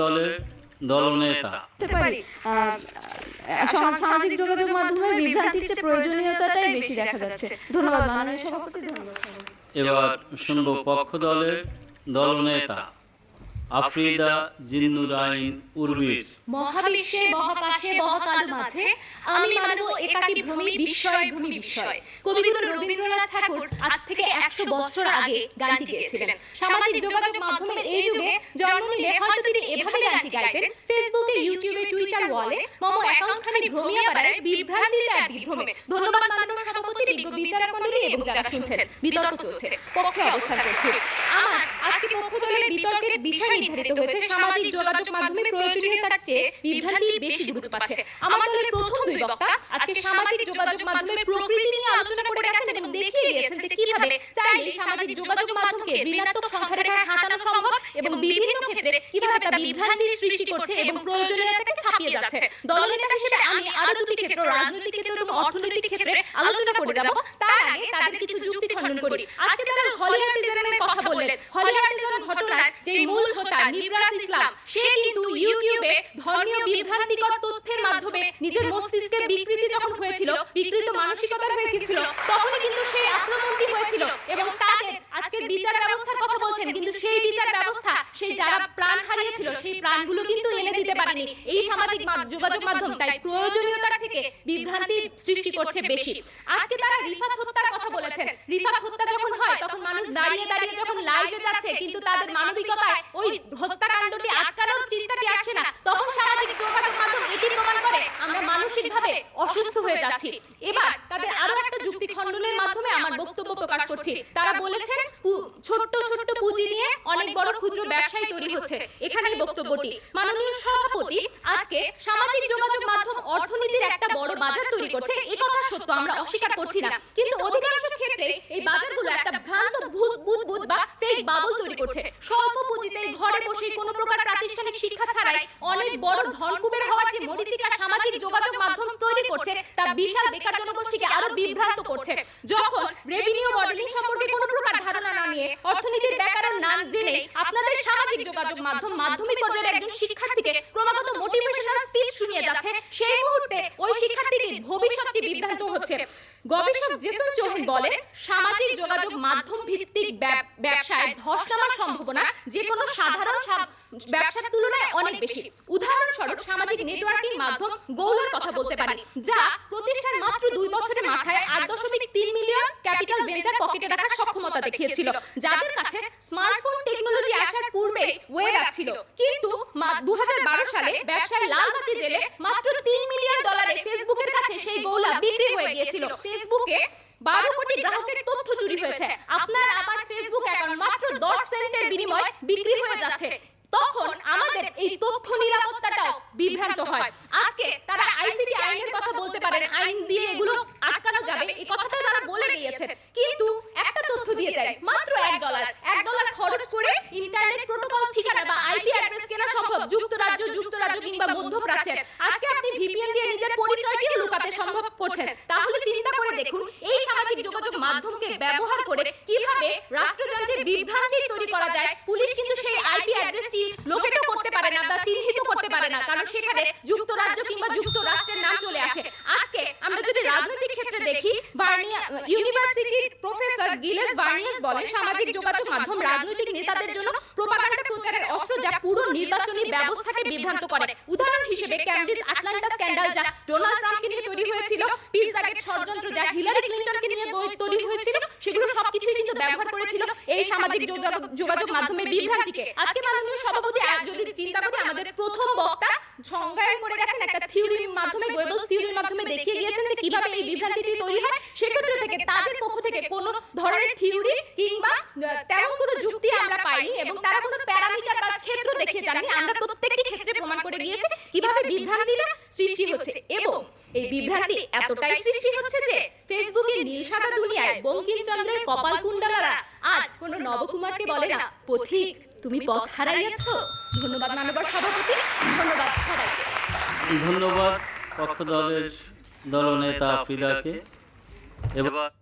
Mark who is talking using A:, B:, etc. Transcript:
A: দলের দলনেতা।
B: সামাজিক যোগাযোগ মাধ্যমে বিভ্রান্তির চেয়ে প্রয়োজনীয়তাটাই বেশি দেখা যাচ্ছে। ধন্যবাদ মাননীয় সভাপতি ধন্যবাদ।
A: এবার শুনব পক্ষ দলের দলনেতা আফ্রিদা জিন্নুরাইন উর্বির।
C: মহাবিশ্বে মহাকাশে মহাকাল মাঝে আমি মানব একাকী ভূমি বিস্ময় ভূমি বিস্ময় কবিগুরু রবীন্দ্রনাথ ঠাকুর আজ থেকে একশো বছর আগে গানটি গেয়েছিলেন। সামাজিক যোগাযোগ মাধ্যমের এই যুগে জন্ম নিলে হয়তো তিনি এভাবে গানটি গাইতেন। ফেসবুকে ইউটিউবে টুইটার ওয়ালে মম অ্যাকাউন্ট খানি ভ্রমিয়া বেড়ায় বিভ্রান্তিতে আর বিভ্রমে। ধন্যবাদ মাননীয় সভাপতি বিজ্ঞ বিচারক মণ্ডলী এবং যারা শুনছেন বিতর্ক চলছে। পক্ষে অবস্থান করছে। আমার আজকে দলের বিতর্কের বিষয় নির্ধারিত হয়েছে। সামাজিক যোগাযোগ মাধ্যমে প্রয়োজনীয়তার চেয়ে বিভ্রান্তি বেশি গুরুত্ব পাচ্ছে। আমার দলের প্রথম দুই বক্তা আজকে সামাজিক যোগাযোগ মাধ্যমে প্রকৃতি নিয়ে আলোচনা করে গেছেন এবং দেখিয়ে দিয়েছেন যে কীভাবে চাইলে সামাজিক যোগাযোগ মাধ্যমকে ঋণাত্মক সংখ্যারেখায় হাঁটানো সম্ভব এবং বিভিন্ন ক্ষেত্রে কীভাবে তা বিভ্রান্তির সৃষ্টি করছে এবং প্রয়োজনীয়তাকে ছাপিয়ে যাচ্ছে। দলনেতা হিসেবে আমি আরও দুটি ক্ষেত্র রাজনৈতিক ক্ষেত্র এবং অর্থনৈতিক ক্ষেত্রে আলোচনা করে যাব তার আগে তাদের কিছু যুক্তি খণ্ডন করি আজকে তারা হলি আর্টিজানের কথা বললেন হলি আর্টিজান ঘটনার যে মূল হোতা নিবরাজ ইসলাম সে কিন্তু ইউটিউবে ধর্মীয় বিভ্রান্তিকর তথ্যের মাধ্যমে নিজের মস্তিষ্কে বিকৃতি যখন হয়েছিল বিকৃত মানসিকতার হয়ে গিয়েছিল তখনই কিন্তু সেই আক্রমণটি হয়েছিল এবং তাদের আজকের বিচার ব্যবস্থার কথা বলছেন কিন্তু সেই প্রাণ হারিয়েছিল সেই প্রাণগুলো কিন্তু এনে দিতে পারেনি। এই সামাজিক যোগাযোগ মাধ্যম তাই প্রয়োজনীয়তার থেকে বিভ্রান্তি সৃষ্টি করছে বেশি। আজকে তারা রিফাত হত্যার কথা বলেছেন। রিফাত হত্যা যখন হয় তখন মানুষ দাঁড়িয়ে দাঁড়িয়ে যখন লাইভে যাচ্ছে কিন্তু তাদের মানবিকতায় ওই হত্যাকাণ্ডটি আটকানোর চিন্তাটি আসছে না। তখন সামাজিক যোগাযোগ মাধ্যম এটি প্রমাণ আমরা মানসিকভাবে অসুস্থ হয়ে যাচ্ছি। এবার তাদের আরও একটা যুক্তি খণ্ডনের মাধ্যমে আমার বক্তব্য প্রকাশ করছি। তারা বলেছেন ছোট্ট ছোট্ট পুঁজি নিয়ে অনেক বড় ক্ষুদ্র ব্যবসায়ী তৈরি হচ্ছে। এখানেই বক্তব্যটি মাননীয় সভাপতি আজকে সামাজিক যোগাযোগ মাধ্যম অর্থনীতির একটা বড় বাজার তৈরি করছে। এ কথা সত্য আমরা অস্বীকার করছি না। কিন্তু অধিকাংশ ক্ষেত্রে এই বাজারগুলো একটা ভ্রান্ত ভূত ভূত ভূত বা ফেক বাবল তৈরি করছে স্বল্প পুঁজিতে ঘরে বসে কোনো প্রকার প্রাতিষ্ঠানিক শিক্ষা ছাড়াই অনেক বড় ধনকুবের হওয়ার যে মরিচিকা সামাজিক যোগাযোগ মাধ্যম তৈরি করছে তা বিশাল বেকার জনগোষ্ঠীকে আরও বিভ্রান্ত করছে। যখন রেভিনিউ মডেলিং সম্পর্কে কোনো প্রকার ধারণা না নিয়ে অর্থনীতির ব্যাকরণ না জেনে আপনাদের সামাজিক যোগাযোগ মাধ্যম মাধ্যমিক পর্যায়ের একজন শিক্ষার্থীকে ক্রমাগত মোটিভেশনাল স্পিচ শুনিয়ে যাচ্ছে, সেই মুহূর্তে ওই শিক্ষার্থীটির ভবিষ্যৎটি বিভ্রান্ত হচ্ছে। গবেষক জেসন চোহেন বলেন, সামাজিক যোগাযোগ মাধ্যম ভিত্তিক ব্যব- ব্যবসায় ধস নামার সম্ভাবনা যে কোনো সাধারণ ব্যবসার তুলনায় অনেক বেশি। সামাজিক নেটওয়ার্কিং মাধ্যম গৌলার কথা বলতে পারি যা প্রতিষ্ঠান মাত্র দুই বছরের মাথায় আট দশমিক তিন মিলিয়ন ক্যাপিটাল ভেঞ্চার পকেটে রাখার সক্ষমতা দেখিয়েছিল। যাদের কাছে স্মার্টফোন টেকনোলজি আসার পূর্বে ওয়েব অ্যাপ ছিল। কিন্তু দু সালে ব্যবসায় লাল বাতি জেলে মাত্র তিন মিলিয়ন ডলারে ফেসবুকের কাছে সেই গৌলা বিক্রি হয়ে গিয়েছিল। ফেসবুকে বারো কোটি গ্রাহকের তথ্য চুরি হয়েছে। আপনার আমার ফেসবুক অ্যাকাউন্ট মাত্র দশ সেন্টের বিনিময়ে বিক্রি হয়ে যাচ্ছে এই তথ্য নিরাপত্তাটাও বিভ্রান্ত হয়। আজকে তারা আইসিটি আইনের কথা বলতে পারেন, আইন দিয়ে এগুলো আটকানো যাবে। এই কথাটা তারা বলে দিয়েছেন কিন্তু একটা তথ্য দিয়ে যায় মাত্র এক ডলার এক ডলার খরচ করে ইন্টারনেট প্রোটোকল ঠিকানা বা আইপি অ্যাড্রেস কেনা সম্ভব যুক্তরাজ্য যুক্তরাজ্য কিংবা মধ্যপ্রাচ্যের আজকে আপনি ভিপিএন দিয়ে নিজের পরিচয়টিও লুকাতে সম্ভব করছেন। তাহলে চিন্তা করে দেখুন এই সামাজিক যোগাযোগ মাধ্যমকে ব্যবহার করে কীভাবে রাষ্ট্রযন্ত্রের বিভ্রান্তি তৈরি করা যায় পুলিশ কিন্তু সেই আইপি অ্যাড্রেসটি লোকেটও করতে পারে না বা চিহ্নিত করতে পারে না কারণ সেখানে যুক্তরাজ্য কিংবা যুক্তরাষ্ট্রের নাম চলে আসে আজকে আমরা যদি রাজনৈতিক ক্ষেত্রে দেখি বার্নিয়া ইউনিভার্সিটির প্রফেসর গিলেস বার্নিয়াস বলেন সামাজিক যোগাযোগ মাধ্যম রাজনৈতিক নেতাদের জন্য প্রোপাগান্ডা প্রচারের অস্ত্র যা পুরো নির্বাচনী ব্যবস্থাকে বিভ্রান্ত করে। উদাহরণ হিসেবে ক্যামব্রিজ আটলান্টা স্ক্যান্ডাল যা ডোনাল্ড ট্রাম্পকে নিয়ে তৈরি হয়েছিল পিৎজাগেট ষড়যন্ত্র যা হিলারি ক্লিন্টনকে নিয়ে তৈরি হয়েছিল সেগুলো সবকিছুই কিন্তু ব্যবহার করেছিল এই সামাজিক যোগাযোগ মাধ্যমের বিভ্রান্তিকে। আজকে মাননীয় সভাপতি যদি চিন্তা করি আমাদের প্রথম বক্তা সংজ্ঞায়ন করে গেছেন একটা থিওরির মাধ্যমে গোয়েবলস থিওরির মাধ্যমে দেখিয়ে দিয়েছেন যে কীভাবে এই বিভ্রান্তিটি তৈরি হয়, সেক্ষেত্রে থেকে তাদের পক্ষ থেকে কোনো ধরনের থিওরি কিংবা তেমন কোনো যুক্তি আমরা পাইনি এবং তারা কোনো প্যারামিটার বা ক্ষেত্র দেখিয়ে জানি আমরা প্রত্যেকটি ক্ষেত্রে প্রমাণ করে গিয়েছে কীভাবে বিভ্রান্তিটা সৃষ্টি হচ্ছে এবং এই বিভ্রান্তি এতটাই সৃষ্টি হচ্ছে যে ফেসবুকে নীল সাদা দুনিয়ায় বঙ্কিমচন্দ্রের কপাল কুণ্ডলারা আজ কোনো নবকুমারকে বলে না, পথিক, তুমি পথ হারাইয়াছ। ধন্যবাদ মানবার সভাপতি, ধন্যবাদ সবাইকে।
A: ধন্যবাদ। পক্ষ দলের দলনেতা আফ্রিদাকে এবার